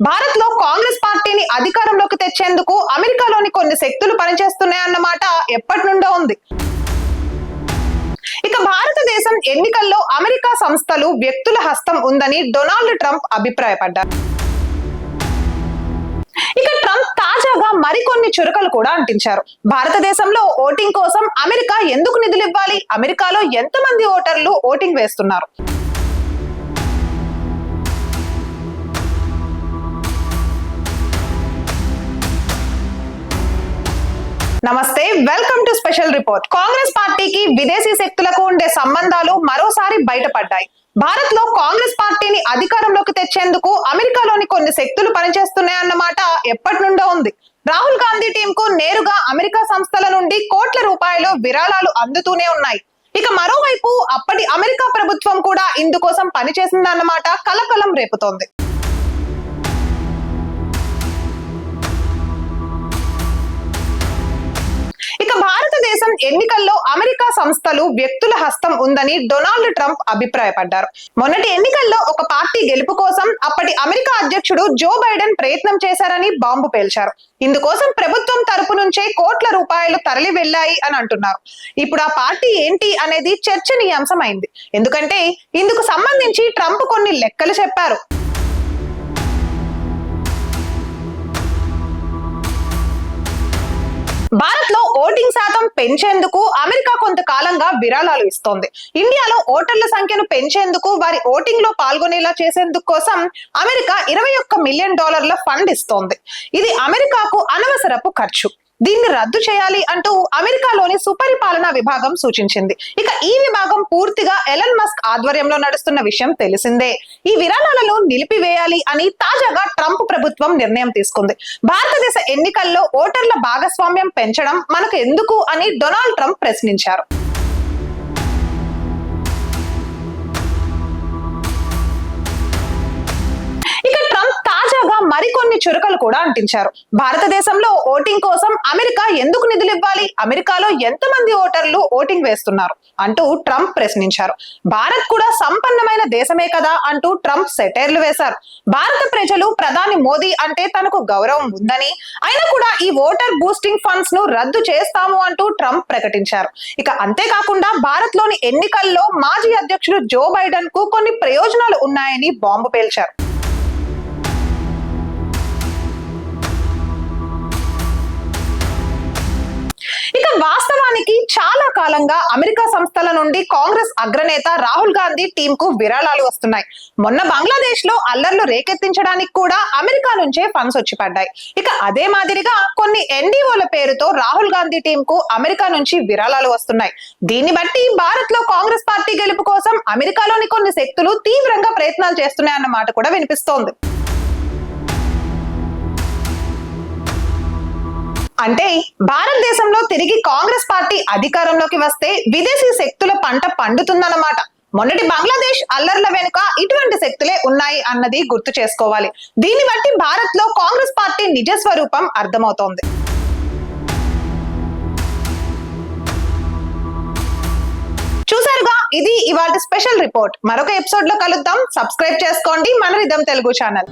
భారత్లో కాంగ్రెస్ పార్టీని అధికారంలోకి తెచ్చేందుకు అమెరికాలోని కొన్ని శక్తులు పనిచేస్తున్నాయన్నమాట ఎప్పటి నుండో ఉంది. ఇక భారతదేశం ఎన్నికల్లో అమెరికా సంస్థలు వ్యక్తుల హస్తం ఉందని డొనాల్డ్ ట్రంప్ అభిప్రాయపడ్డారు. ఇక ట్రంప్ తాజాగా మరికొన్ని చురకలు కూడా అంటించారు. భారతదేశంలో ఓటింగ్ కోసం అమెరికా ఎందుకు నిధులు ఇవ్వాలి అమెరికాలో ఎంతమంది ఓటర్లు ఓటింగ్ వేస్తున్నారు? నమస్తే welcome to special report. Congress పార్టీకి విదేశీ శక్తులకు ఉండే సంబంధాలు మరోసారి బయటపడ్డాయి. భారత్లో కాంగ్రెస్ పార్టీని అధికారంలోకి తెచ్చేందుకు అమెరికాలోని కొన్ని శక్తులు పనిచేస్తున్నాయన్నమాట ఎప్పటి నుండో ఉంది. రాహుల్ గాంధీ టీం కు నేరుగా అమెరికా సంస్థల నుండి కోట్ల రూపాయలు విరాళాలు అందుతూనే ఉన్నాయి. ఇక మరోవైపు అప్పటి అమెరికా ప్రభుత్వం కూడా ఇందుకోసం పనిచేసిందన్నమాట కలకలం రేపుతోంది. ఎన్నికల్లో అమెరికా సంస్థలు వ్యక్తుల హస్తం ఉందని డొనాల్డ్ ట్రంప్ అభిప్రాయపడ్డారు. మొన్నటి ఎన్నికల్లో ఒక పార్టీ గెలుపు కోసం అప్పటి అమెరికా అధ్యక్షుడు జో బైడెన్ ప్రయత్నం చేశారని బాంబు పేల్చారు. ఇందుకోసం ప్రభుత్వం తరపు నుంచే కోట్ల రూపాయలు తరలి వెళ్ళాయి అని అంటున్నారు. ఇప్పుడు ఆ పార్టీ ఏంటి అనేది చర్చనీయాంశమైంది. ఎందుకంటే ఇందుకు సంబంధించి ట్రంప్ కొన్ని లెక్కలు చెప్పారు. భారత్ పెంచేందుకు అమెరికా కొంతకాలంగా విరాళాలు ఇస్తోంది. ఇండియాలో ఓటర్ల సంఖ్యను పెంచేందుకు వారి ఓటింగ్లో పాల్గొనేలా చేసేందుకు కోసం అమెరికా ఇరవై ఒక్క మిలియన్ డాలర్ల ఫండ్ ఇస్తోంది. ఇది అమెరికాకు అనవసరపు ఖర్చు. దీన్ని రద్దు చేయాలి అంటూ అమెరికాలోని సుపరిపాలనా విభాగం సూచించింది. ఇక ఈ విభాగం పూర్తిగా ఎలన్ మస్క్ ఆధ్వర్యంలో నడుస్తున్న విషయం తెలిసిందే. ఈ విరాళాలను నిలిపివేయాలి అని తాజాగా ట్రంప్ ప్రభుత్వం నిర్ణయం తీసుకుంది. భారతదేశ ఎన్నికల్లో ఓటర్ల భాగస్వామ్యం పెంచడం మనకు ఎందుకు అని డొనాల్డ్ ట్రంప్ ప్రశ్నించారు. చురకలు కూడా అంటించారు. భారతదేశంలో ఓటింగ్ కోసం అమెరికా ఎందుకు నిధులు ఇవ్వాలి? అమెరికాలో ఎంతమంది ఓటర్లు ఓటింగ్ వేస్తున్నారు? అంటూ ట్రంప్ ప్రశ్నించారు. భారత్ కూడా సంపన్నమైన దేశమే కదా అంటూ ట్రంప్ సెటైర్లు వేశారు. భారత ప్రజలు ప్రధాని మోదీ అంటే తనకు గౌరవం ఉందని అయినా కూడా ఈ ఓటర్ బూస్టింగ్ ఫండ్స్ను రద్దు చేస్తాము అంటూ ట్రంప్ ప్రకటించారు. ఇక అంతేకాకుండా భారత్లోని ఎన్నికల్లో మాజీ అధ్యక్షుడు జో బైడెన్కు కొన్ని ప్రయోజనాలు ఉన్నాయని బాంబు పేల్చారు. చాలా కాలంగా అమెరికా సంస్థల నుండి కాంగ్రెస్ అగ్రనేత రాహుల్ గాంధీ టీం కు విరాళాలు వస్తున్నాయి. మొన్న బంగ్లాదేశ్లో అల్లర్లు రేకెత్తించడానికి కూడా అమెరికా నుంచే ఫండ్స్ వచ్చి పడ్డాయి. ఇక అదే మాదిరిగా కొన్ని ఎన్డీఓల పేరుతో రాహుల్ గాంధీ టీం కు అమెరికా నుంచి విరాళాలు వస్తున్నాయి. దీన్ని బట్టి భారత్లో కాంగ్రెస్ పార్టీ గెలుపు కోసం అమెరికాలోని కొన్ని శక్తులు తీవ్రంగా ప్రయత్నాలు చేస్తున్నాయన్న మాట కూడా వినిపిస్తోంది. అంటే భారతదేశంలో తిరిగి కాంగ్రెస్ పార్టీ అధికారంలోకి వస్తే విదేశీ శక్తుల పంట పండుతుందన్నమాట. మొన్నటి బంగ్లాదేశ్ అల్లర్ల వెనుక ఇటువంటి శక్తులే ఉన్నాయి అన్నది గుర్తు చేసుకోవాలి. దీన్ని బట్టి భారత్లో కాంగ్రెస్ పార్టీ నిజ స్వరూపం అర్థమవుతోంది. చూసారుగా ఇది ఇవాళ స్పెషల్ రిపోర్ట్. మరొక ఎపిసోడ్లో కలుద్దాం. సబ్స్క్రైబ్ చేసుకోండి. మన రిధం తెలుగు ఛానల్.